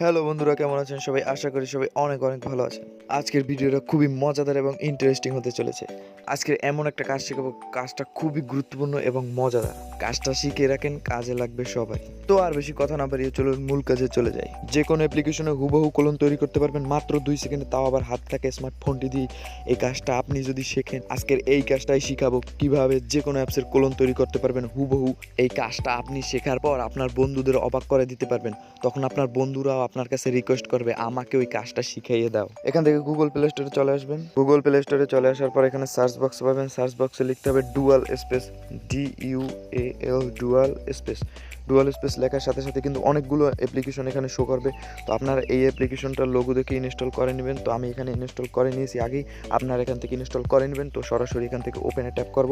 Hello বন্ধুরা, কেমন আছেন সবাই? আশা করি সবাই অনেক অনেক ভালো আছেন। আজকের ভিডিওটা খুবই মজাদার এবং ইন্টারেস্টিং হতে চলেছে। আজকের এমন একটা কাজ শেখাবো, কাজটা খুবই গুরুত্বপূর্ণ এবং মজাদার। কাজটা শিখে রাখেন, কাজে লাগবে সবাই। তো আর বেশি কথা না বাড়িয়ে চলুন মূল কাজে চলে যাই। যে কোনো অ্যাপ্লিকেশনে হুবহু কলম তৈরি করতে পারবেন, মাত্র দুই সেকেন্ডে তাও আবার হাত থাকে স্মার্টফোনটি দিয়ে। এই কাজটা আপনি যদি শেখেন, আজকের এই কাজটাই শিখাবো। কীভাবে যে কোনো অ্যাপসের কলম তৈরি করতে পারবেন, হুবহু এই কাজটা আপনি শেখার পর আপনার বন্ধুদের অবাক করে দিতে পারবেন। তখন আপনার বন্ধুরাও আপনার কাছে রিকোয়েস্ট করবে, আমাকে ওই কাজটা শিখাইয়ে দাও। এখান থেকে গুগল প্লে স্টোরে চলে আসবেন। গুগল প্লে স্টোরে চলে আসার পর এখানে সার্চ বক্স পাবেন। সার্চ বক্সে লিখতে হবে dual space D U A L dual space dual space লেখার সাথে সাথে কিন্তু অনেকগুলো অ্যাপ্লিকেশন এখানে শো করবে। তো আপনারা এই অ্যাপ্লিকেশনটার লোগো দেখে ইনস্টল করে নেবেন। তো আমি এখানে ইনস্টল করে নিয়েছি আগেই। আপনারা এখান থেকে ইনস্টল করে নেবেন। তো সরাসরি এখান থেকে ওপেনে ট্যাপ করব।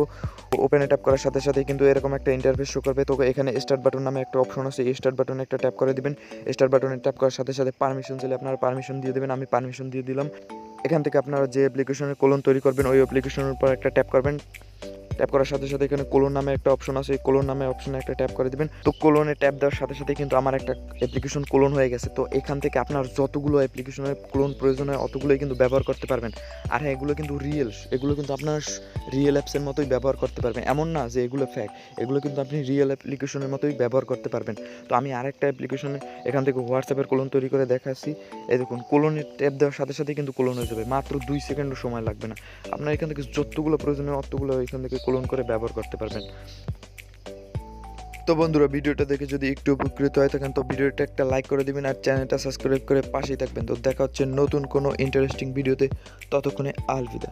ওপেনে ট্যাপ করার সাথে সাথে কিন্তু এরকম একটা ইন্টারফেস শো করবে। তো এখানে স্টার্ট বাটন নামে একটা অপশন আছে। স্টার্ট বাটনে একটা ট্যাপ করে দিবেন। স্টার্ট বাটনে ট্যাপ করার সাথে সাথে পারমিশন চাইলে আপনারা পারমিশন দিয়ে দেবেন। আমি পারমিশন দিয়ে দিলাম। এখান থেকে আপনারা যে অ্যাপ্লিকেশনের কোলন তৈরি করবেন, ওই অ্যাপ্লিকেশনের উপর একটা ট্যাপ করবেন। ট্যাপ করার সাথে সাথে এখানে কোলন নামে একটা অপশন আছে, এই কোলন নামে অপশনে একটা ট্যাপ করে দিবেন। তো কোলনে ট্যাপ দেওয়ার সাথে সাথে কিন্তু আমার একটা অ্যাপ্লিকেশন কোলন হয়ে গেছে। তো এখান থেকে আপনার যতগুলো অ্যাপ্লিকেশনের কোলন প্রয়োজন হয়, অতগুলোই কিন্তু ব্যবহার করতে পারবেন। আর হ্যাঁ এগুলো কিন্তু রিয়েল এগুলো কিন্তু আপনার রিয়েল অ্যাপসের মতোই ব্যবহার করতে পারবেন। এমন না যে এগুলো ফ্যাক এগুলো কিন্তু আপনি রিয়েল অ্যাপ্লিকেশনের মতোই ব্যবহার করতে পারবেন। তো আমি আরেকটা অ্যাপ্লিকেশনে এখান থেকে হোয়াটসঅ্যাপের কোলন তৈরি করে দেখাচ্ছি। এই দেখুন কোলনের ট্যাপ দেওয়ার সাথে সাথে কিন্তু কোলন হয়ে যাবে। মাত্র দুই সেকেন্ডও সময় লাগবে না। আপনার এখান থেকে যতগুলো প্রয়োজন হয়, অতগুলো এখান থেকে কোলন করে ব্যবহার করতে পারবেন। তো বন্ধুরা, ভিডিওটা দেখে যদি একটু উপকৃত হয় থাকেন, তো ভিডিওটা একটা লাইক করে দিবেন আর চ্যানেলটা সাবস্ক্রাইব করে পাশেই থাকবেন। তো দেখা হচ্ছে নতুন কোনো ইন্টারেস্টিং ভিডিওতে ততক্ষণে আলবিদা